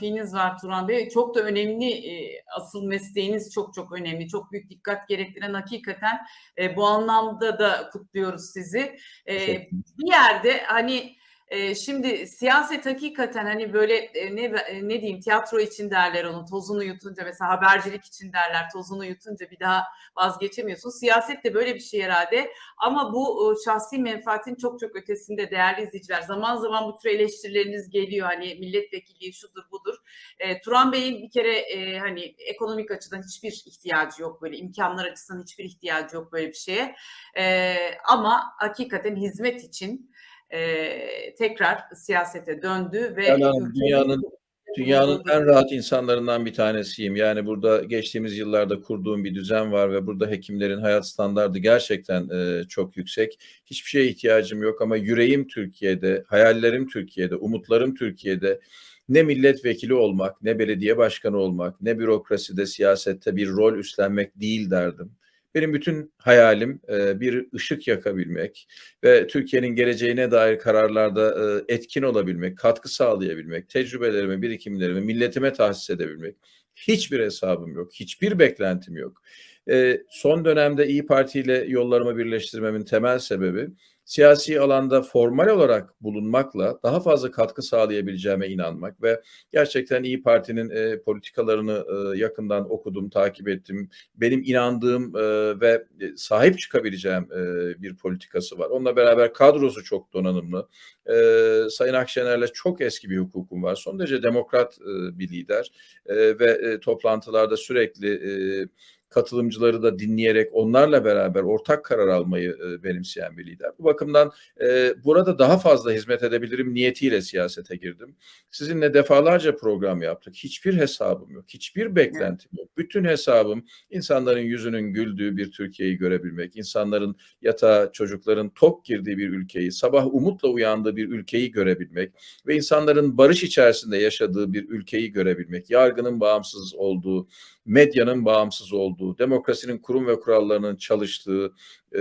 bir trafiğiniz var Turan Bey. Çok da önemli e, asıl mesleğiniz çok çok önemli. Çok büyük dikkat gerektiren hakikaten e, bu anlamda da kutluyoruz sizi. E, bir yerde hani e, şimdi siyaset hakikaten hani böyle e, ne e, ne diyeyim tiyatro için derler onun tozunu yutunca mesela habercilik için derler tozunu yutunca bir daha vazgeçemiyorsun. Siyaset de böyle bir şey herhalde. Ama bu şahsi menfaatin çok çok ötesinde değerli izleyiciler. Zaman zaman bu tür eleştirileriniz geliyor. Hani milletvekilliği şudur budur. E, Turan Bey'in bir kere e, hani ekonomik açıdan hiçbir ihtiyacı yok böyle imkanlar açısından hiçbir ihtiyacı yok böyle bir şeye. E, ama hakikaten hizmet için e, tekrar siyasete döndü ve ülkenin- dünyanın dünyanın en rahat insanlarından bir tanesiyim. Yani burada geçtiğimiz yıllarda kurduğum bir düzen var ve burada hekimlerin hayat standardı gerçekten e, çok yüksek. Hiçbir şeye ihtiyacım yok ama yüreğim Türkiye'de, hayallerim Türkiye'de, umutlarım Türkiye'de. Ne milletvekili olmak, ne belediye başkanı olmak, ne bürokraside, siyasette bir rol üstlenmek değil derdim. Benim bütün hayalim e, bir ışık yakabilmek ve Türkiye'nin geleceğine dair kararlarda e, etkin olabilmek, katkı sağlayabilmek, tecrübelerimi, birikimlerimi milletime tahsis edebilmek. Hiçbir hesabım yok, hiçbir beklentim yok. E, son dönemde İyi Parti ile yollarımı birleştirmemin temel sebebi siyasi alanda formal olarak bulunmakla daha fazla katkı sağlayabileceğime inanmak ve gerçekten İyi Parti'nin e, politikalarını e, yakından okudum, takip ettim. Benim inandığım e, ve sahip çıkabileceğim e, bir politikası var. Onunla beraber kadrosu çok donanımlı. E, Sayın Akşener'le çok eski bir hukukum var. Son derece demokrat e, bir lider e, ve e, toplantılarda sürekli e, katılımcıları da dinleyerek onlarla beraber ortak karar almayı e, benimseyen bir lider. Bu bakımdan e, burada daha fazla hizmet edebilirim niyetiyle siyasete girdim. Sizinle defalarca program yaptık. Hiçbir hesabım yok, hiçbir beklentim yok. Bütün hesabım insanların yüzünün güldüğü bir Türkiye'yi görebilmek, insanların yatağa çocukların tok girdiği bir ülkeyi, sabah umutla uyandığı bir ülkeyi görebilmek ve insanların barış içerisinde yaşadığı bir ülkeyi görebilmek, yargının bağımsız olduğu, medyanın bağımsız olduğu, demokrasinin kurum ve kurallarının çalıştığı, e,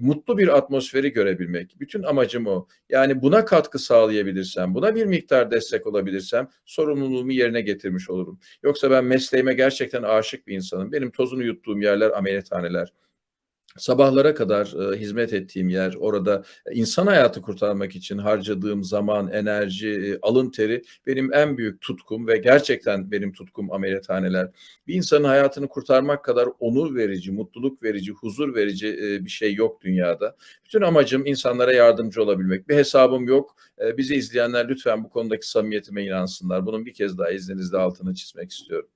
mutlu bir atmosferi görebilmek. Bütün amacım o. Yani buna katkı sağlayabilirsem, buna bir miktar destek olabilirsem sorumluluğumu yerine getirmiş olurum. Yoksa ben mesleğime gerçekten aşık bir insanım. Benim tozunu yuttuğum yerler ameliyathaneler sabahlara kadar e, hizmet ettiğim yer, orada insan hayatı kurtarmak için harcadığım zaman, enerji, e, alın teri benim en büyük tutkum ve gerçekten benim tutkum ameliyathaneler. Bir insanın hayatını kurtarmak kadar onur verici, mutluluk verici, huzur verici e, bir şey yok dünyada. Bütün amacım insanlara yardımcı olabilmek. Bir hesabım yok. E, bizi izleyenler lütfen bu konudaki samimiyetime inansınlar. Bunun bir kez daha izninizle altını çizmek istiyorum.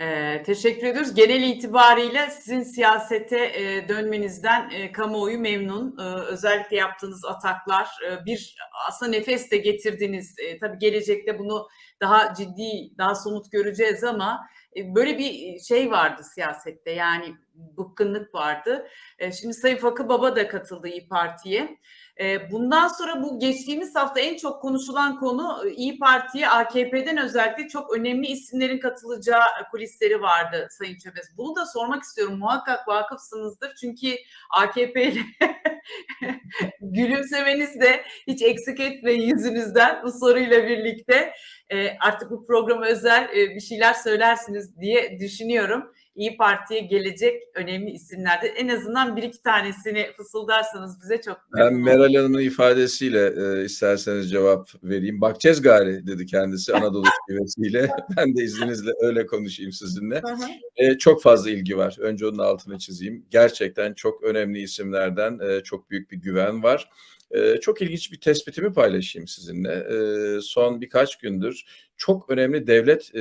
Ee, teşekkür ediyoruz. Genel itibariyle sizin siyasete e, dönmenizden e, kamuoyu memnun. E, özellikle yaptığınız ataklar e, bir aslında nefes de getirdiniz. E, tabii gelecekte bunu daha ciddi, daha somut göreceğiz ama e, böyle bir şey vardı siyasette yani bıkkınlık vardı. E, şimdi Sayın Fakı Baba da katıldı İyi Parti'ye. E, bundan sonra bu geçtiğimiz hafta en çok konuşulan konu e, İyi Parti'ye AKP'den özellikle çok önemli isimlerin katılacağı kulisleri vardı Sayın Çömez. Bunu da sormak istiyorum. Muhakkak vakıfsınızdır. Çünkü AKP ile gülümsemeniz de hiç eksik etmeyin yüzünüzden bu soruyla birlikte. Artık bu programa özel bir şeyler söylersiniz diye düşünüyorum. İyi Parti'ye gelecek önemli isimlerde en azından bir iki tanesini fısıldarsanız bize çok Ben Meral Hanım'ın ifadesiyle e, isterseniz cevap vereyim. Bakacağız gari dedi kendisi Anadolu şivesiyle. ben de izninizle öyle konuşayım sizinle. E, çok fazla ilgi var. Önce onun altını çizeyim. Gerçekten çok önemli isimlerden e, çok büyük bir güven var. Çok ilginç bir tespitimi paylaşayım sizinle. Son birkaç gündür çok önemli devlet e,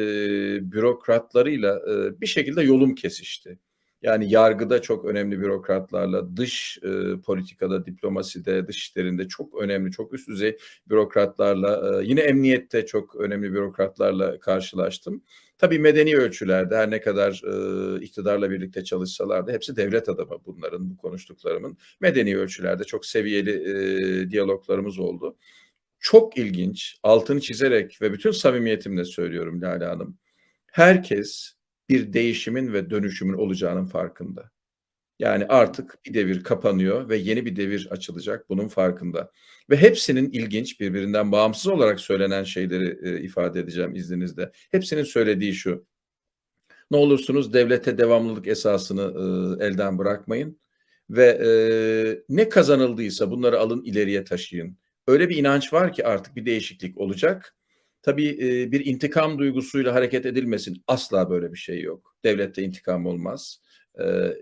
bürokratlarıyla bir şekilde yolum kesişti. Yani yargıda çok önemli bürokratlarla, dış e, politikada, diplomaside, dışişlerinde çok önemli, çok üst düzey bürokratlarla, e, yine emniyette çok önemli bürokratlarla karşılaştım. Tabii medeni ölçülerde her ne kadar e, iktidarla birlikte çalışsalar da hepsi devlet adamı bunların, bu konuştuklarımın. Medeni ölçülerde çok seviyeli e, diyaloglarımız oldu. Çok ilginç, altını çizerek ve bütün samimiyetimle söylüyorum Lale Hanım. Herkes bir değişimin ve dönüşümün olacağının farkında. Yani artık bir devir kapanıyor ve yeni bir devir açılacak. Bunun farkında. Ve hepsinin ilginç, birbirinden bağımsız olarak söylenen şeyleri e, ifade edeceğim izninizle. Hepsinin söylediği şu. Ne olursunuz devlete devamlılık esasını e, elden bırakmayın ve e, ne kazanıldıysa bunları alın ileriye taşıyın. Öyle bir inanç var ki artık bir değişiklik olacak. Tabii bir intikam duygusuyla hareket edilmesin. Asla böyle bir şey yok. Devlette intikam olmaz.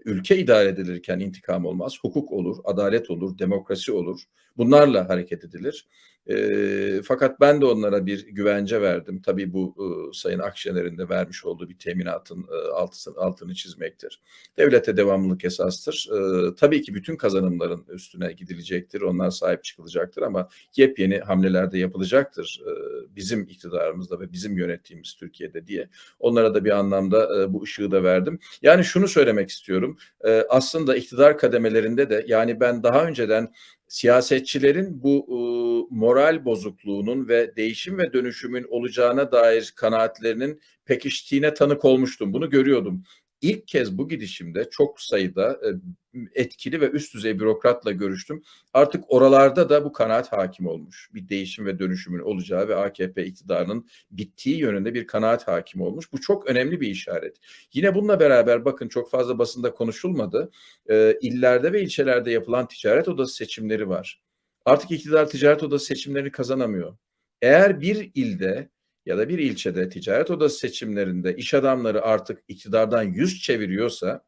Ülke idare edilirken intikam olmaz. Hukuk olur, adalet olur, demokrasi olur. Bunlarla hareket edilir. E, fakat ben de onlara bir güvence verdim. Tabii bu e, Sayın Akşener'in de vermiş olduğu bir teminatın e, altısını, altını çizmektir. Devlete devamlılık esastır. E, tabii ki bütün kazanımların üstüne gidilecektir. Onlar sahip çıkılacaktır ama yepyeni hamleler de yapılacaktır. E, bizim iktidarımızda ve bizim yönettiğimiz Türkiye'de diye. Onlara da bir anlamda e, bu ışığı da verdim. Yani şunu söylemek istiyorum. E, aslında iktidar kademelerinde de yani ben daha önceden siyasetçilerin bu e, moral bozukluğunun ve değişim ve dönüşümün olacağına dair kanaatlerinin pekiştiğine tanık olmuştum. Bunu görüyordum. İlk kez bu gidişimde çok sayıda e, etkili ve üst düzey bürokratla görüştüm. Artık oralarda da bu kanaat hakim olmuş. Bir değişim ve dönüşümün olacağı ve AKP iktidarının bittiği yönünde bir kanaat hakim olmuş. Bu çok önemli bir işaret. Yine bununla beraber bakın çok fazla basında konuşulmadı. E, illerde ve ilçelerde yapılan ticaret odası seçimleri var. Artık iktidar ticaret odası seçimlerini kazanamıyor. Eğer bir ilde ya da bir ilçede ticaret odası seçimlerinde iş adamları artık iktidardan yüz çeviriyorsa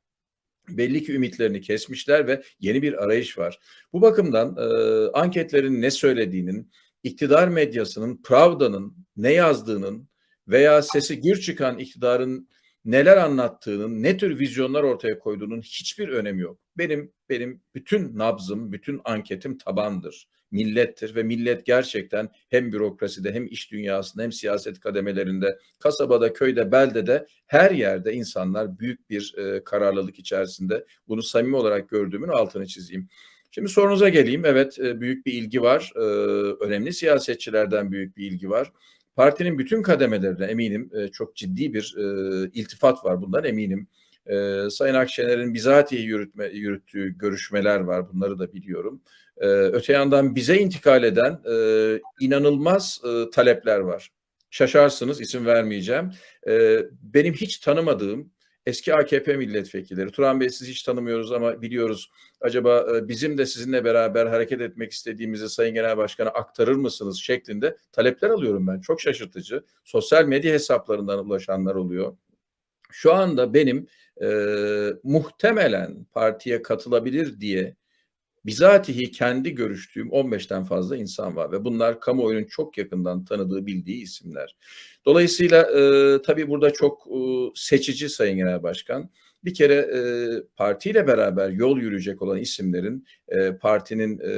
belli ki ümitlerini kesmişler ve yeni bir arayış var. Bu bakımdan e, anketlerin ne söylediğinin, iktidar medyasının, Pravda'nın ne yazdığının veya sesi gür çıkan iktidarın neler anlattığının, ne tür vizyonlar ortaya koyduğunun hiçbir önemi yok. Benim benim bütün nabzım, bütün anketim tabandır millettir ve millet gerçekten hem bürokraside hem iş dünyasında hem siyaset kademelerinde, kasabada, köyde, beldede her yerde insanlar büyük bir e, kararlılık içerisinde. Bunu samimi olarak gördüğümün altını çizeyim. Şimdi sorunuza geleyim. Evet e, büyük bir ilgi var. E, önemli siyasetçilerden büyük bir ilgi var. Partinin bütün kademelerine eminim e, çok ciddi bir e, iltifat var bundan eminim. E, Sayın Akşener'in bizatihi yürütme, yürüttüğü görüşmeler var bunları da biliyorum. E, öte yandan bize intikal eden e, inanılmaz e, talepler var. Şaşarsınız isim vermeyeceğim. E, benim hiç tanımadığım eski AKP milletvekilleri, Turan Bey siz hiç tanımıyoruz ama biliyoruz. Acaba e, bizim de sizinle beraber hareket etmek istediğimizi Sayın Genel Başkan'a aktarır mısınız şeklinde talepler alıyorum ben. Çok şaşırtıcı. Sosyal medya hesaplarından ulaşanlar oluyor. Şu anda benim e, muhtemelen partiye katılabilir diye bizatihi kendi görüştüğüm 15'ten fazla insan var ve bunlar kamuoyunun çok yakından tanıdığı, bildiği isimler. Dolayısıyla e, tabii burada çok e, seçici Sayın Genel Başkan. Bir kere e, partiyle beraber yol yürüyecek olan isimlerin e, partinin e,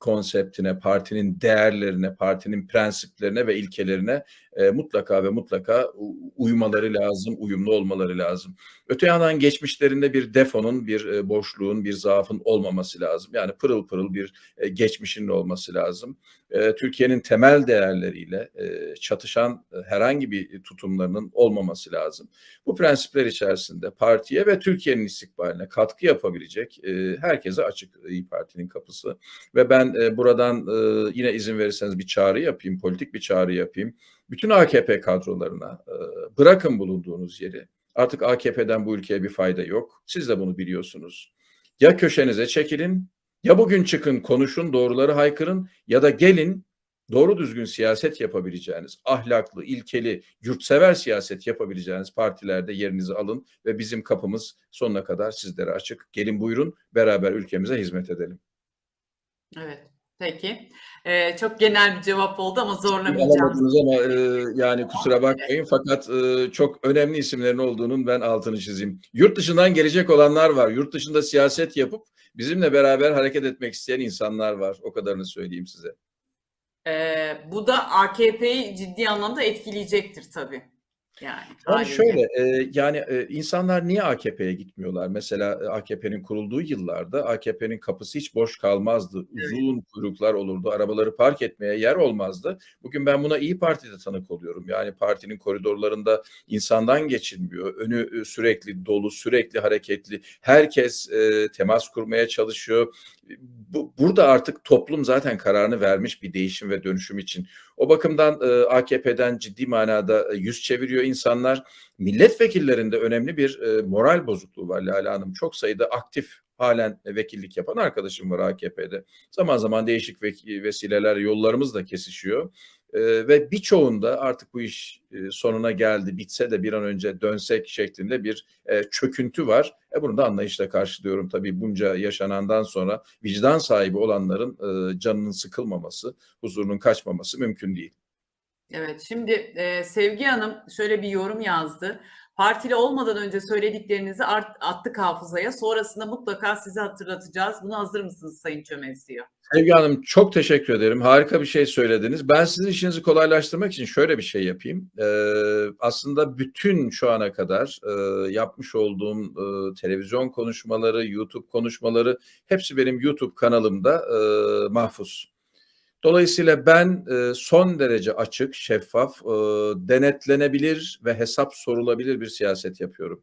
konseptine, partinin değerlerine, partinin prensiplerine ve ilkelerine e, mutlaka ve mutlaka uymaları lazım, uyumlu olmaları lazım. Öte yandan geçmişlerinde bir defonun, bir e, boşluğun, bir zaafın olmaması lazım. Yani pırıl pırıl bir e, geçmişinin olması lazım. E, Türkiye'nin temel değerleriyle e, çatışan e, herhangi bir tutumlarının olmaması lazım. Bu prensipler içerisinde partiye ve Türkiye'nin istikbaline katkı yapabilecek e, herkese açık İyi Parti'nin kapısı. Ve ben e, buradan e, yine izin verirseniz bir çağrı yapayım, politik bir çağrı yapayım bütün AKP kadrolarına e, bırakın bulunduğunuz yeri. Artık AKP'den bu ülkeye bir fayda yok. Siz de bunu biliyorsunuz. Ya köşenize çekilin, ya bugün çıkın konuşun, doğruları haykırın ya da gelin doğru düzgün siyaset yapabileceğiniz, ahlaklı, ilkeli, yurtsever siyaset yapabileceğiniz partilerde yerinizi alın ve bizim kapımız sonuna kadar sizlere açık. Gelin buyurun beraber ülkemize hizmet edelim. Evet. Peki. Ee, çok genel bir cevap oldu ama zorlamayacağım. Ama e, yani kusura bakmayın fakat e, çok önemli isimlerin olduğunun ben altını çizeyim. Yurt dışından gelecek olanlar var. Yurt dışında siyaset yapıp bizimle beraber hareket etmek isteyen insanlar var. O kadarını söyleyeyim size. Ee, bu da AKP'yi ciddi anlamda etkileyecektir tabii. Yani, Yani şöyle, eee, yani, eee, insanlar niye AKP'ye gitmiyorlar? Mesela, AKP'nin kurulduğu yıllarda AKP'nin kapısı hiç boş kalmazdı. Evet. Uzun kuyruklar olurdu. Arabaları park etmeye yer olmazdı. Bugün ben buna İYİ Parti'de tanık oluyorum. Yani partinin koridorlarında insandan geçilmiyor. Önü, sürekli dolu, sürekli hareketli. Herkes, eee, temas kurmaya çalışıyor. Bu burada artık toplum zaten kararını vermiş bir değişim ve dönüşüm için. O bakımdan, eee, AKP'den ciddi manada, eee, yüz çeviriyor insanlar. Milletvekillerinde önemli bir, eee, moral bozukluğu var Lale Hanım. Çok sayıda aktif hâlen vekillik yapan arkadaşım var AKP'de. Zaman zaman değişik veki vesilelerle yollarımız da kesişiyor. Eee, ve birçoğunda artık bu iş, eee, sonuna geldi, bitse de bir an önce dönsek şeklinde bir, eee, çöküntü var. E, bunu da anlayışla karşılıyorum tabii bunca yaşanandan sonra vicdan sahibi olanların, eee, canının sıkılmaması, huzurunun kaçmaması mümkün değil. Evet, şimdi, Sevgi Hanım şöyle bir yorum yazdı. "Partili olmadan önce söylediklerinizi art attık hafızaya. Sonrasında mutlaka size hatırlatacağız. Buna hazır mısınız Sayın Çömez?" diyor. Sevgi Hanım çok teşekkür ederim. Harika bir şey söylediniz. Ben sizin işinizi kolaylaştırmak için şöyle bir şey yapayım. Eee, aslında bütün şu ana kadar, eee, yapmış olduğum, ııı, televizyon konuşmaları, YouTube konuşmaları hepsi benim YouTube kanalımda, eee, mahfuz. Dolayısıyla ben, eee, son derece açık, şeffaf, ııı, denetlenebilir ve hesap sorulabilir bir siyaset yapıyorum.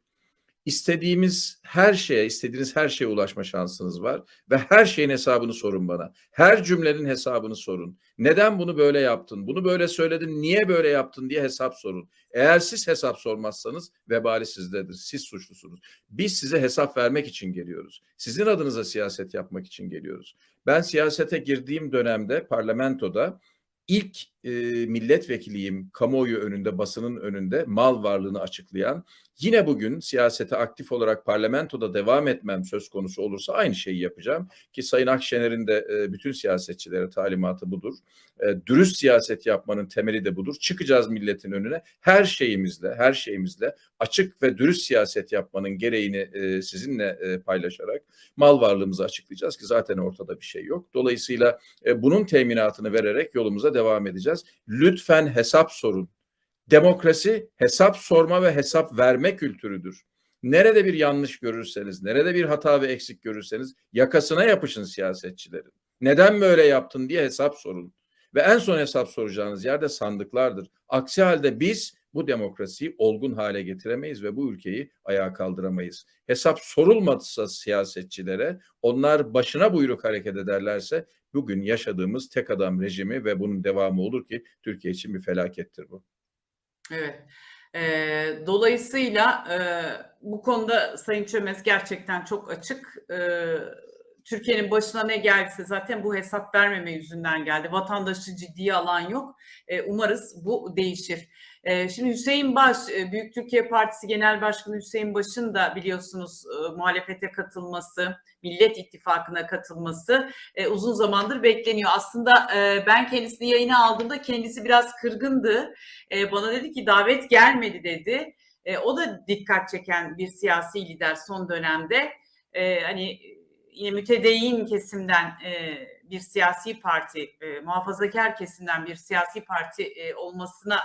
İstediğimiz her şeye, istediğiniz her şeye ulaşma şansınız var ve her şeyin hesabını sorun bana. Her cümlenin hesabını sorun. "Neden bunu böyle yaptın? Bunu böyle söyledin, niye böyle yaptın?" diye hesap sorun. Eğer siz hesap sormazsanız vebali sizdedir. Siz suçlusunuz. Biz size hesap vermek için geliyoruz. Sizin adınıza siyaset yapmak için geliyoruz. Ben siyasete girdiğim dönemde parlamentoda ilk, eee, milletvekiliyim kamuoyu önünde, basının önünde mal varlığını açıklayan. Yine bugün siyasete aktif olarak parlamentoda devam etmem söz konusu olursa aynı şeyi yapacağım ki Sayın Akşener'in de, eee, bütün siyasetçilere talimatı budur. Eee, dürüst siyaset yapmanın temeli de budur. Çıkacağız milletin önüne her şeyimizle, her şeyimizle açık ve dürüst siyaset yapmanın gereğini, eee, sizinle, eee, paylaşarak mal varlığımızı açıklayacağız ki zaten ortada bir şey yok. Dolayısıyla, eee, bunun teminatını vererek yolumuza devam edeceğiz. Lütfen hesap sorun. Demokrasi hesap sorma ve hesap verme kültürüdür. Nerede bir yanlış görürseniz, nerede bir hata ve eksik görürseniz yakasına yapışın siyasetçilerin. "Neden böyle yaptın?" diye hesap sorun ve en son hesap soracağınız yer de sandıklardır. Aksi hâlde biz bu demokrasiyi olgun hâle getiremeyiz ve bu ülkeyi ayağa kaldıramayız. Hesap sorulmazsa siyasetçilere, onlar başına buyruk hareket ederlerse bugün yaşadığımız tek adam rejimi ve bunun devamı olur ki Türkiye için bir felakettir bu. Evet. Eee, dolayısıyla, eee, bu konuda Sayın Çömez gerçekten çok açık. Eee, Türkiye'nin başına ne geldiyse zaten bu hesap vermeme yüzünden geldi. Vatandaşı ciddiye alan yok. Eee, umarız bu değişir. Eee, şimdi Hüseyin Baş, eee, Büyük Türkiye Partisi Genel Başkanı Hüseyin Baş'ın da biliyorsunuz, ııı, muhalefete katılması, Millet İttifakı'na katılması, eee, uzun zamandır bekleniyor. Aslında, ben kendisini yayına aldığımda kendisi biraz kırgındı. Bana dedi ki "Davet gelmedi." dedi. O da dikkat çeken bir siyasi lider son dönemde. Hani, yine mütedeyyin kesimden, eee, bir siyasi parti, eee, muhafazakâr kesimden bir siyasi parti, eee, olmasına,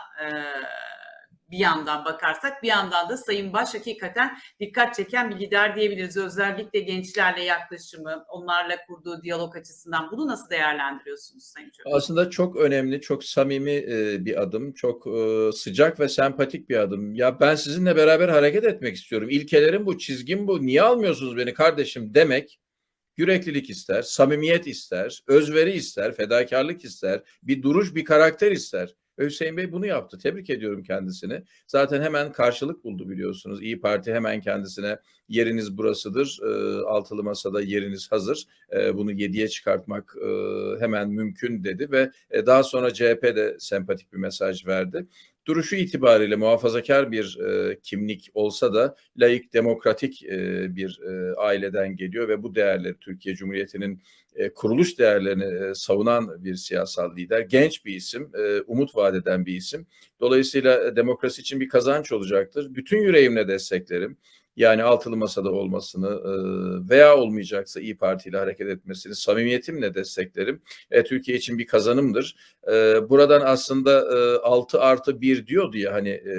bir yandan bakarsak, bir yandan da Sayın Baş hakikaten dikkat çeken bir lider diyebiliriz. Özellikle gençlerle yaklaşımı, onlarla kurduğu diyalog açısından. Bunu nasıl değerlendiriyorsunuz Sayın Çömez? Aslında çok önemli, çok samimi, bir adım. Çok, sıcak ve sempatik bir adım. Ya, ben sizinle beraber hareket etmek istiyorum. İlkelerim bu, çizgim bu. Niye almıyorsunuz beni kardeşim demek yüreklilik ister, samimiyet ister, özveri ister, fedakârlık ister, bir duruş, bir karakter ister. Hüseyin Bey bunu yaptı. Tebrik ediyorum kendisini. Zaten hemen karşılık buldu biliyorsunuz. İYİ Parti hemen kendisine "Yeriniz burasıdır. Iıı, altılı masada yeriniz hazır. Eee, bunu 7'ye çıkartmak, ııı, hemen mümkün." dedi ve, daha sonra CHP de sempatik bir mesaj verdi. Duruşu itibariyle muhafazakâr bir, eee, kimlik olsa da laik, demokratik, eee, bir, eee, aileden geliyor ve bu değerleri Türkiye Cumhuriyeti'nin, eee, kuruluş değerlerini, eee, savunan bir siyasal lider. Genç bir isim, eee, umut vaat eden bir isim. Dolayısıyla, eee, demokrasi için bir kazanç olacaktır. Bütün yüreğimle desteklerim. Yani altılı masada olmasını e, veya olmayacaksa İyi Parti ile hareket etmesini samimiyetimle desteklerim. E, Türkiye için bir kazanımdır. E, buradan aslında e, 6 artı 1 diyordu ya hani e,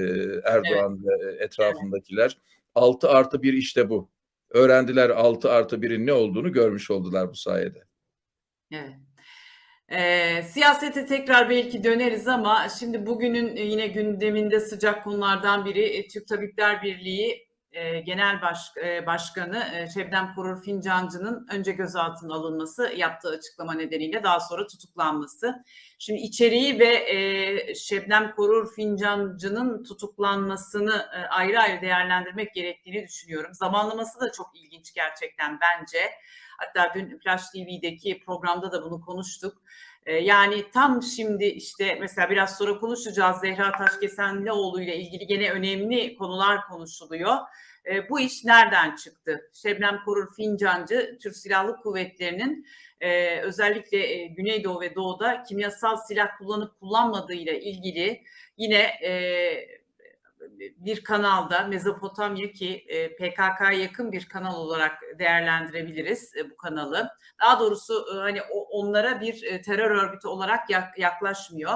Erdoğan evet. ve etrafındakiler. 6 artı 1 işte bu. Öğrendiler 6 artı 1'in ne olduğunu görmüş oldular bu sayede. Evet. E, siyasete tekrar belki döneriz ama şimdi bugünün yine gündeminde sıcak konulardan biri e, Türk Tabipler Birliği e, Genel Baş, e, Başkanı e, Şebnem Korur Fincancı'nın önce gözaltına alınması yaptığı açıklama nedeniyle daha sonra tutuklanması. Şimdi içeriği ve e, Şebnem Korur Fincancı'nın tutuklanmasını e, ayrı ayrı değerlendirmek gerektiğini düşünüyorum. Zamanlaması da çok ilginç gerçekten bence. Hatta dün Flash TV'deki programda da bunu konuştuk. Ee, yani tam şimdi işte mesela biraz sonra konuşacağız Zehra Taşkesenlioğlu ile ilgili gene önemli konular konuşuluyor. E, bu iş nereden çıktı? Şebnem Korur Fincancı Türk Silahlı Kuvvetleri'nin e, özellikle e, Güneydoğu ve Doğu'da kimyasal silah kullanıp kullanmadığı ile ilgili yine e, bir kanalda Mezopotamya ki e, PKK'ya yakın bir kanal olarak değerlendirebiliriz e, bu kanalı. Daha doğrusu e, hani onlara bir terör örgütü olarak yak, yaklaşmıyor.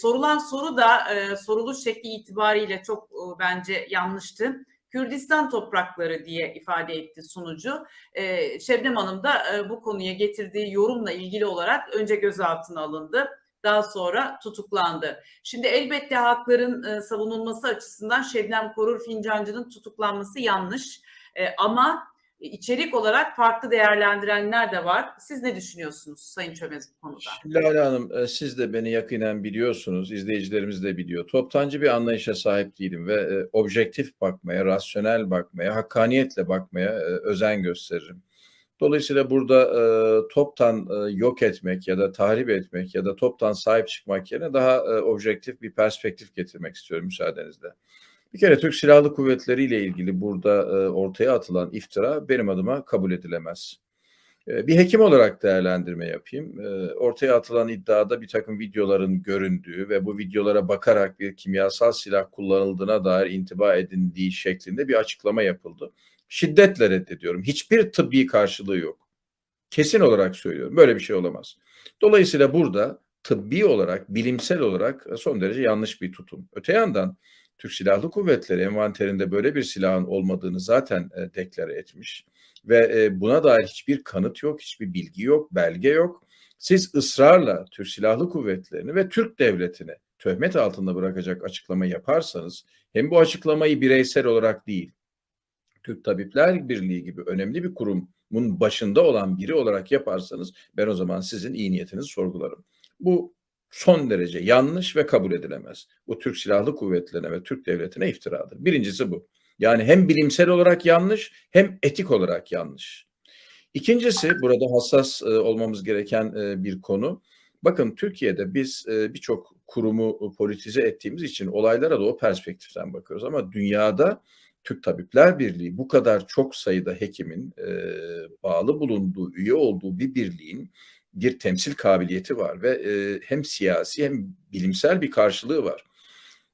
Sorulan soru da soruluş şekli itibariyle çok bence yanlıştı. Kürdistan toprakları diye ifade etti sunucu. E, Şebnem Hanım da bu konuya getirdiği yorumla ilgili olarak önce gözaltına alındı daha sonra tutuklandı. Şimdi elbette hakların e, savunulması açısından Şebnem Korur Fincancı'nın tutuklanması yanlış. E, ama içerik olarak farklı değerlendirenler de var. Siz ne düşünüyorsunuz Sayın Çömez bu konuda? Lale Hanım e, siz de beni yakinen biliyorsunuz, izleyicilerimiz de biliyor. Toptancı bir anlayışa sahip değilim ve e, objektif bakmaya, rasyonel bakmaya, hakkaniyetle bakmaya e, özen gösteririm. Dolayısıyla burada e, toptan e, yok etmek ya da tahrip etmek ya da toptan sahip çıkmak yerine daha e, objektif bir perspektif getirmek istiyorum müsaadenizle. Bir kere Türk Silahlı Kuvvetleri ile ilgili burada e, ortaya atılan iftira benim adıma kabul edilemez. E, bir hekim olarak değerlendirme yapayım. E, ortaya atılan iddiada bir takım videoların göründüğü ve bu videolara bakarak bir kimyasal silah kullanıldığına dair intiba edindiği şeklinde bir açıklama yapıldı şiddetle reddediyorum. Hiçbir tıbbi karşılığı yok. Kesin olarak söylüyorum. Böyle bir şey olamaz. Dolayısıyla burada tıbbi olarak, bilimsel olarak son derece yanlış bir tutum. Öte yandan Türk Silahlı Kuvvetleri envanterinde böyle bir silahın olmadığını zaten e, deklare etmiş ve e, buna dair hiçbir kanıt yok, hiçbir bilgi yok, belge yok. Siz ısrarla Türk Silahlı Kuvvetleri'ni ve Türk devletini töhmet altında bırakacak açıklama yaparsanız hem bu açıklamayı bireysel olarak değil, Türk Tabipler Birliği gibi önemli bir kurumun başında olan biri olarak yaparsanız ben o zaman sizin iyi niyetinizi sorgularım. Bu son derece yanlış ve kabul edilemez. Bu Türk Silahlı Kuvvetlerine ve Türk Devleti'ne iftiradır. Birincisi bu. Yani hem bilimsel olarak yanlış hem etik olarak yanlış. İkincisi burada hassas e, olmamız gereken e, bir konu. Bakın Türkiye'de biz e, birçok kurumu politize ettiğimiz için olaylara da o perspektiften bakıyoruz. Ama dünyada Türk Tabipler Birliği bu kadar çok sayıda hekimin e, bağlı bulunduğu, üye olduğu bir birliğin bir temsil kabiliyeti var ve e, hem siyasi hem bilimsel bir karşılığı var.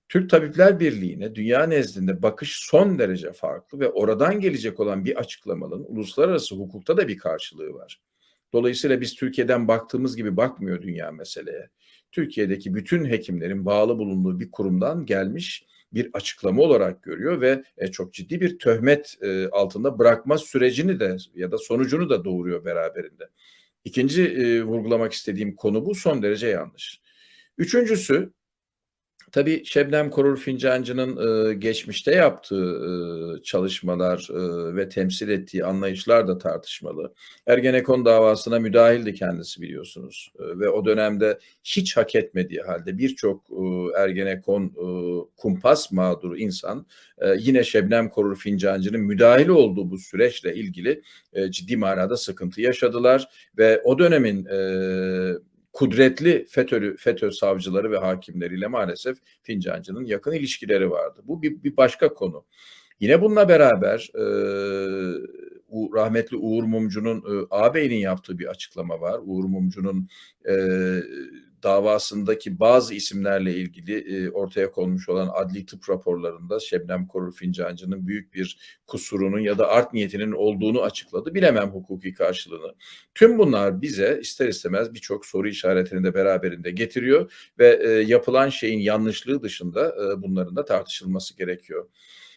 Türk Tabipler Birliği'ne dünya nezdinde bakış son derece farklı ve oradan gelecek olan bir açıklamanın uluslararası hukukta da bir karşılığı var. Dolayısıyla biz Türkiye'den baktığımız gibi bakmıyor dünya meseleye. Türkiye'deki bütün hekimlerin bağlı bulunduğu bir kurumdan gelmiş bir açıklama olarak görüyor ve e, çok ciddi bir töhmet e, altında bırakma sürecini de ya da sonucunu da doğuruyor beraberinde. İkinci e, vurgulamak istediğim konu bu son derece yanlış. Üçüncüsü Tabii Şebnem Korur Fincancı'nın e, geçmişte yaptığı e, çalışmalar e, ve temsil ettiği anlayışlar da tartışmalı. Ergenekon davasına müdahildi kendisi biliyorsunuz e, ve o dönemde hiç hak etmediği halde birçok e, Ergenekon e, kumpas mağduru insan e, yine Şebnem Korur Fincancı'nın müdahil olduğu bu süreçle ilgili e, ciddi manada sıkıntı yaşadılar ve o dönemin e, kudretli FETÖ, FETÖ savcıları ve hakimleriyle maalesef Fincancı'nın yakın ilişkileri vardı. Bu bir, bir başka konu. Yine bununla beraber e, rahmetli Uğur Mumcu'nun e, ağabeyinin yaptığı bir açıklama var. Uğur Mumcu'nun e, davasındaki bazı isimlerle ilgili e, ortaya konmuş olan adli tıp raporlarında Şebnem Korur Fincancı'nın büyük bir kusurunun ya da art niyetinin olduğunu açıkladı. Bilemem hukuki karşılığını. Tüm bunlar bize ister istemez birçok soru işaretini de beraberinde getiriyor ve e, yapılan şeyin yanlışlığı dışında e, bunların da tartışılması gerekiyor.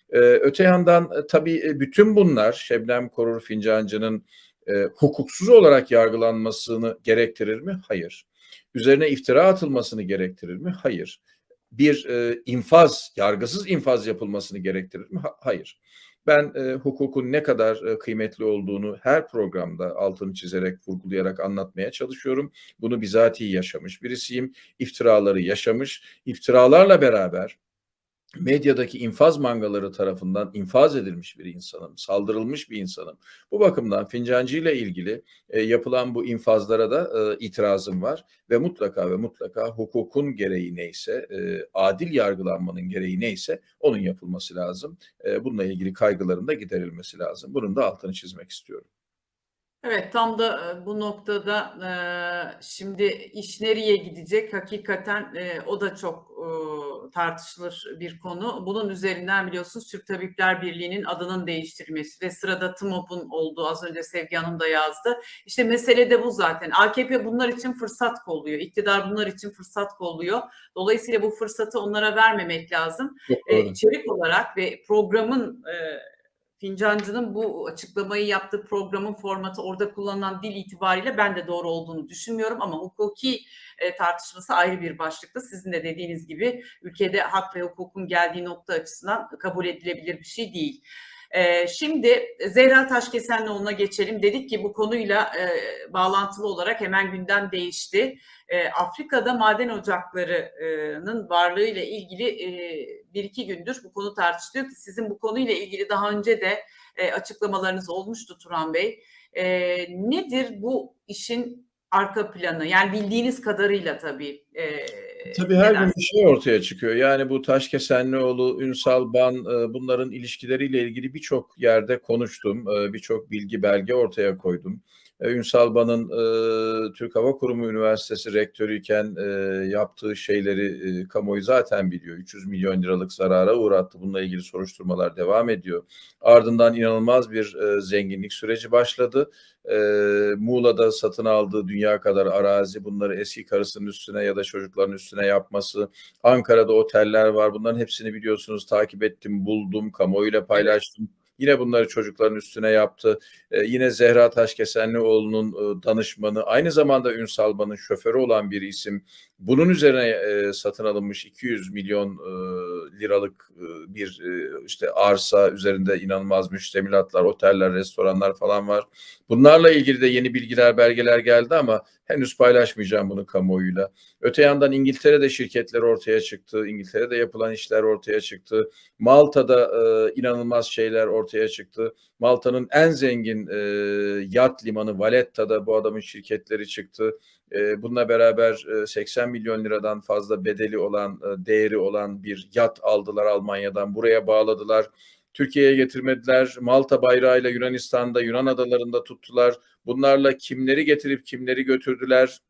E, öte yandan e, tabii e, bütün bunlar Şebnem Korur Fincancı'nın e, hukuksuz olarak yargılanmasını gerektirir mi? Hayır. Üzerine iftira atılmasını gerektirir mi? Hayır. Bir e, infaz, yargısız infaz yapılmasını gerektirir mi? Ha, hayır. Ben e, hukukun ne kadar e, kıymetli olduğunu her programda altını çizerek, vurgulayarak anlatmaya çalışıyorum. Bunu bizatihi yaşamış birisiyim. İftiraları yaşamış. İftiralarla beraber medyadaki infaz mangaları tarafından infaz edilmiş bir insanım, saldırılmış bir insanım. Bu bakımdan Fincancı ile ilgili e, yapılan bu infazlara da e, itirazım var ve mutlaka ve mutlaka hukukun gereği neyse, e, adil yargılanmanın gereği neyse onun yapılması lazım. E, bununla ilgili kaygıların da giderilmesi lazım. Bunun da altını çizmek istiyorum. Evet tam da e, bu noktada e, şimdi iş nereye gidecek hakikaten e, o da çok e, tartışılır bir konu. Bunun üzerinden biliyorsunuz Türk Tabipler Birliği'nin adının değiştirilmesi ve sırada TMOP'un olduğu az önce Sevgi Hanım da yazdı. İşte mesele de bu zaten. AKP bunlar için fırsat kolluyor. İktidar bunlar için fırsat kolluyor. Dolayısıyla bu fırsatı onlara vermemek lazım. E, içerik olarak ve programın e, Fincancı'nın bu açıklamayı yaptığı programın formatı orada kullanılan dil itibariyle ben de doğru olduğunu düşünmüyorum ama hukuki e, tartışması ayrı bir başlıkta. Sizin de dediğiniz gibi ülkede hak ve hukukun geldiği nokta açısından kabul edilebilir bir şey değil. E, şimdi Zehra Taşkesenlioğlu'na geçelim. Dedik ki bu konuyla e, bağlantılı olarak hemen gündem değişti. E, Afrika'da maden ocaklarının varlığıyla ilgili e, bir iki gündür bu konu tartışılıyor sizin bu konuyla ilgili daha önce de e, açıklamalarınız olmuştu Turan Bey. E, nedir bu işin arka planı? Yani bildiğiniz kadarıyla tabii. E, Tabii her gün bir şey ortaya çıkıyor. Yani bu Taşkesenlioğlu, Ünsal Ban e, bunların ilişkileriyle ilgili birçok yerde konuştum. E, birçok bilgi belge ortaya koydum. E, Ünsal Ban'ın Türk Hava Kurumu Üniversitesi rektörüyken yaptığı şeyleri kamuoyu zaten biliyor. 300 milyon liralık zarara uğrattı. Bununla ilgili soruşturmalar devam ediyor. Ardından inanılmaz bir zenginlik süreci başladı. Muğla'da satın aldığı dünya kadar arazi bunları eski karısının üstüne ya da çocukların üstüne yapması. Ankara'da oteller var. Bunların hepsini biliyorsunuz takip ettim, buldum, kamuoyuyla paylaştım. Yine bunları çocukların üstüne yaptı. Ee, yine Zehra Taşkesenlioğlu'nun e, danışmanı, aynı zamanda Ünsal Ban'ın şoförü olan bir isim. Bunun üzerine e, satın alınmış 200 milyon e, liralık e, bir e, işte arsa üzerinde inanılmaz müştemilatlar, oteller, restoranlar falan var. Bunlarla ilgili de yeni bilgiler, belgeler geldi ama henüz paylaşmayacağım bunu kamuoyuyla. Öte yandan İngiltere'de şirketler ortaya çıktı. İngiltere'de yapılan işler ortaya çıktı. Malta'da e, inanılmaz şeyler ortaya çıktı. Malta'nın en zengin e, yat limanı Valletta'da bu adamın şirketleri çıktı. E, bununla beraber e, 80 milyon liradan fazla bedeli olan, e, değeri olan bir yat aldılar Almanya'dan. Buraya bağladılar. Türkiye'ye getirmediler. Malta bayrağıyla Yunanistan'da, Yunan adalarında tuttular. Bunlarla kimleri getirip kimleri götürdüler?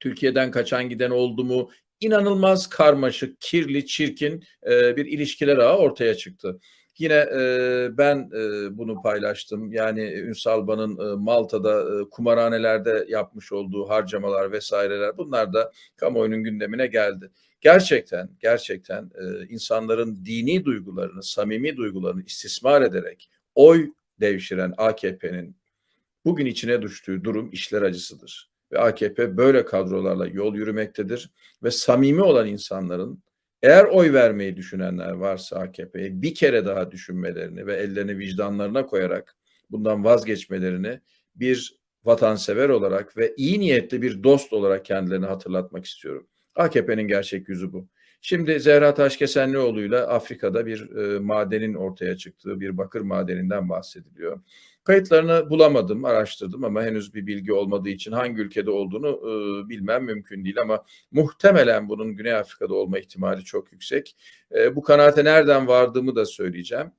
Türkiye'den kaçan giden oldu mu? İnanılmaz karmaşık, kirli, çirkin e, bir ilişkiler ağı ortaya çıktı. Yine e, ben e, bunu paylaştım. Yani Ünsal Ban'ın e, Malta'da e, kumarhanelerde yapmış olduğu harcamalar vesaireler bunlar da kamuoyunun gündemine geldi. Gerçekten, gerçekten e, insanların dini duygularını, samimi duygularını istismar ederek oy devşiren AKP'nin bugün içine düştüğü durum işler acısıdır. Ve AKP böyle kadrolarla yol yürümektedir ve samimi olan insanların eğer oy vermeyi düşünenler varsa AKP'ye bir kere daha düşünmelerini ve ellerini vicdanlarına koyarak bundan vazgeçmelerini bir vatansever olarak ve iyi niyetli bir dost olarak kendilerini hatırlatmak istiyorum. AKP'nin gerçek yüzü bu. Şimdi Zehra Taşkesenlioğlu'yla Afrika'da bir e, madenin ortaya çıktığı bir bakır madeninden bahsediliyor. Kayıtlarını bulamadım, araştırdım ama henüz bir bilgi olmadığı için hangi ülkede olduğunu e, bilmem mümkün değil ama muhtemelen bunun Güney Afrika'da olma ihtimali çok yüksek. E, bu kanaate nereden vardığımı da söyleyeceğim.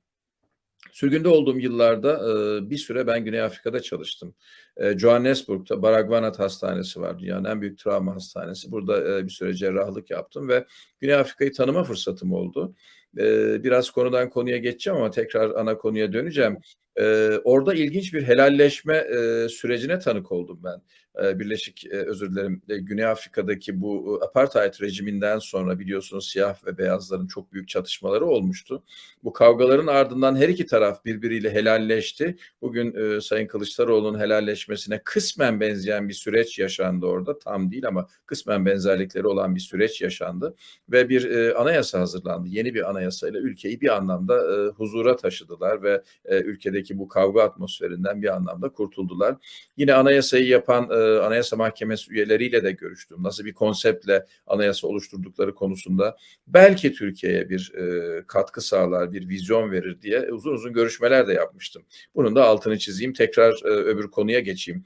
Sürgünde olduğum yıllarda e, bir süre ben Güney Afrika'da çalıştım. E, Johannesburg'da Baragwanath Hastanesi var. Dünyanın en büyük travma hastanesi. Burada e, bir süre cerrahlık yaptım ve Güney Afrika'yı tanıma fırsatım oldu. E, biraz konudan konuya geçeceğim ama tekrar ana konuya döneceğim. E, orada ilginç bir helalleşme e, sürecine tanık oldum ben. E, Birleşik, e, özür dilerim, e, Güney Afrika'daki bu e, apartheid rejiminden sonra biliyorsunuz siyah ve beyazların çok büyük çatışmaları olmuştu. Bu kavgaların ardından her iki taraf birbiriyle helalleşti. Bugün Sayın Kılıçdaroğlu'nun helalleşmesine kısmen benzeyen bir süreç yaşandı orada. Tam değil ama kısmen benzerlikleri olan bir süreç yaşandı. Ve bir anayasa hazırlandı. Yeni bir anayasayla ülkeyi bir anlamda huzura taşıdılar ve ülkedeki bu kavga atmosferinden bir anlamda kurtuldular. Yine anayasayı yapan Anayasa Mahkemesi üyeleriyle de görüştüm. Nasıl bir konseptle anayasa oluşturdukları konusunda belki Türkiye'ye bir e, katkı sağlar, bir vizyon verir diye uzun uzun görüşmeler de yapmıştım. Bunun da altını çizeyim. Tekrar e, öbür konuya geçeyim.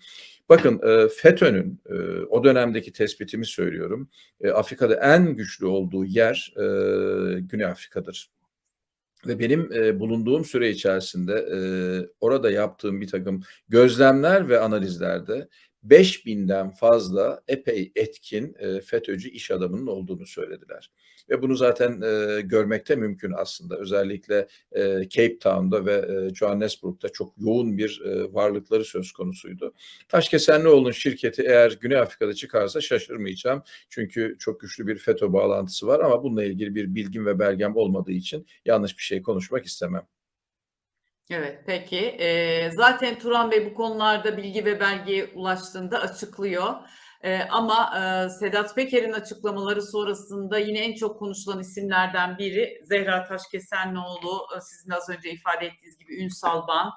Bakın e, FETÖ'nün e, o dönemdeki tespitimi söylüyorum. E, Afrika'da en güçlü olduğu yer Güney Afrika'dır. Ve benim bulunduğum süre içerisinde orada yaptığım bir takım gözlemler ve analizlerde 5000'den fazla epey etkin e, FETÖ'cü iş adamının olduğunu söylediler. Ve bunu zaten e, görmekte mümkün aslında. Özellikle e, Cape Town'da ve e, Johannesburg'da çok yoğun bir e, varlıkları söz konusuydu. Taşkesenlioğlu'nun şirketi eğer Güney Afrika'da çıkarsa şaşırmayacağım. Çünkü çok güçlü bir FETÖ bağlantısı var ama bununla ilgili bir bilgim ve belgem olmadığı için yanlış bir şey konuşmak istemem. Evet, peki. Ee, zaten Turan Bey bu konularda bilgi ve belgeye ulaştığında açıklıyor. Ee, ama e, Sedat Peker'in açıklamaları sonrasında yine en çok konuşulan isimlerden biri Zehra Taşkesenlioğlu, e, sizin az önce ifade ettiğiniz gibi Ünsal Ban.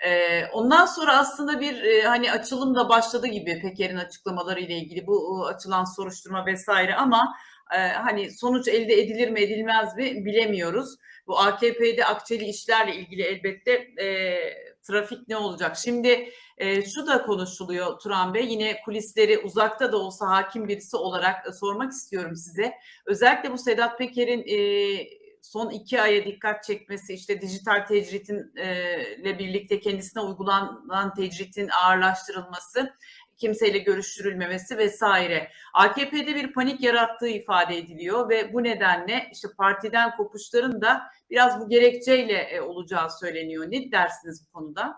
Ee, ondan sonra aslında bir e, hani açılım da başladı gibi Peker'in açıklamaları ile ilgili bu e, açılan soruşturma vesaire ama e, hani sonuç elde edilir mi edilmez mi bilemiyoruz. Bu AKP'de akçeli işlerle ilgili elbette e, trafik ne olacak? Şimdi e, şu da konuşuluyor Turan Bey. Yine kulisleri uzakta da olsa hakim birisi olarak e, sormak istiyorum size. Özellikle bu Sedat Peker'in e, son iki aya dikkat çekmesi, işte dijital tecritin e, birlikte kendisine uygulanan tecritin ağırlaştırılması kimseyle görüştürülmemesi vesaire. AKP'de bir panik yarattığı ifade ediliyor ve bu nedenle işte partiden kopuşların da biraz bu gerekçeyle e, olacağı söyleniyor. Ne dersiniz bu konuda?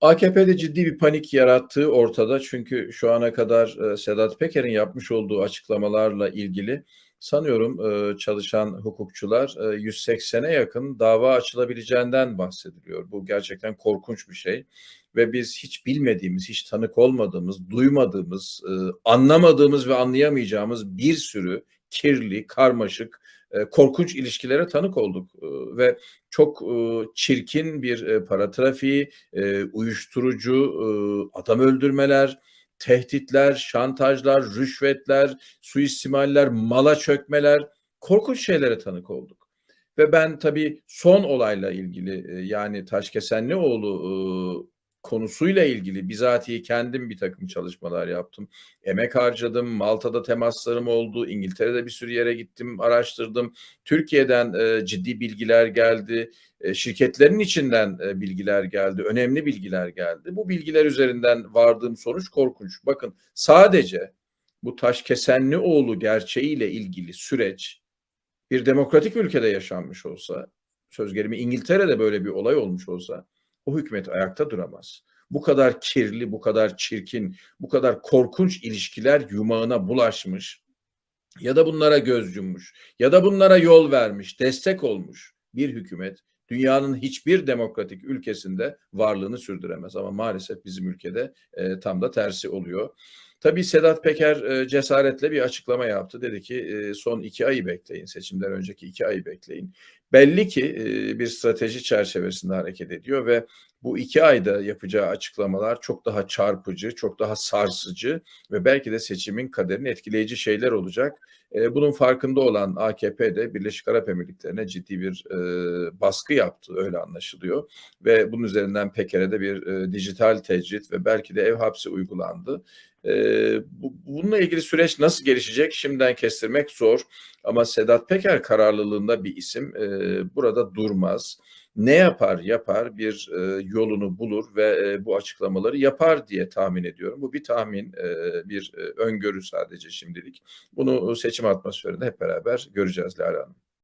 AKP'de ciddi bir panik yarattığı ortada çünkü şu ana kadar e, Sedat Peker'in yapmış olduğu açıklamalarla ilgili sanıyorum e, çalışan hukukçular 180'e yakın dava açılabileceğinden bahsediliyor. Bu gerçekten korkunç bir şey ve biz hiç bilmediğimiz, hiç tanık olmadığımız, duymadığımız, e, anlamadığımız ve anlayamayacağımız bir sürü kirli, karmaşık, e, korkunç ilişkilere tanık olduk e, ve çok çirkin bir para trafiği, uyuşturucu, adam öldürmeler, tehditler, şantajlar, rüşvetler, suistimaller, mala çökmeler, korkunç şeylere tanık olduk. Ve ben tabii son olayla ilgili yani Taşkesenlioğlu konusuyla ilgili bizatihi kendim bir takım çalışmalar yaptım. Emek harcadım. Malta'da temaslarım oldu. İngiltere'de bir sürü yere gittim, araştırdım. Türkiye'den e, ciddi bilgiler geldi. E, şirketlerin içinden e, bilgiler geldi. Önemli bilgiler geldi. Bu bilgiler üzerinden vardığım sonuç korkunç. Bakın sadece bu Taşkesenlioğlu gerçeğiyle ilgili süreç bir demokratik ülkede yaşanmış olsa, söz gelimi İngiltere'de böyle bir olay olmuş olsa o hükümet ayakta duramaz. Bu kadar kirli, bu kadar çirkin, bu kadar korkunç ilişkiler yumağına bulaşmış ya da bunlara göz yummuş ya da bunlara yol vermiş, destek olmuş bir hükümet dünyanın hiçbir demokratik ülkesinde varlığını sürdüremez. Ama maalesef bizim ülkede e, tam da tersi oluyor. Tabii Sedat Peker e, cesaretle bir açıklama yaptı. Dedi ki e, son iki ayı bekleyin, seçimden önceki iki ayı bekleyin. Belli ki bir strateji çerçevesinde hareket ediyor ve bu iki ayda yapacağı açıklamalar çok daha çarpıcı, çok daha sarsıcı ve belki de seçimin kaderini etkileyici şeyler olacak. Bunun farkında olan AKP de Birleşik Arap Emirlikleri'ne ciddi bir baskı yaptı öyle anlaşılıyor. Ve bunun üzerinden Peker'e de bir dijital tecrit ve belki de ev hapsi uygulandı. E, bu, bununla ilgili süreç nasıl gelişecek şimdiden kestirmek zor. Ama Sedat Peker kararlılığında bir isim e, burada durmaz. Ne yapar yapar bir e, yolunu bulur ve e, bu açıklamaları yapar diye tahmin ediyorum. Bu bir tahmin, bir öngörü sadece şimdilik. Bunu seçim atmosferinde hep beraber göreceğiz Lale Hanım.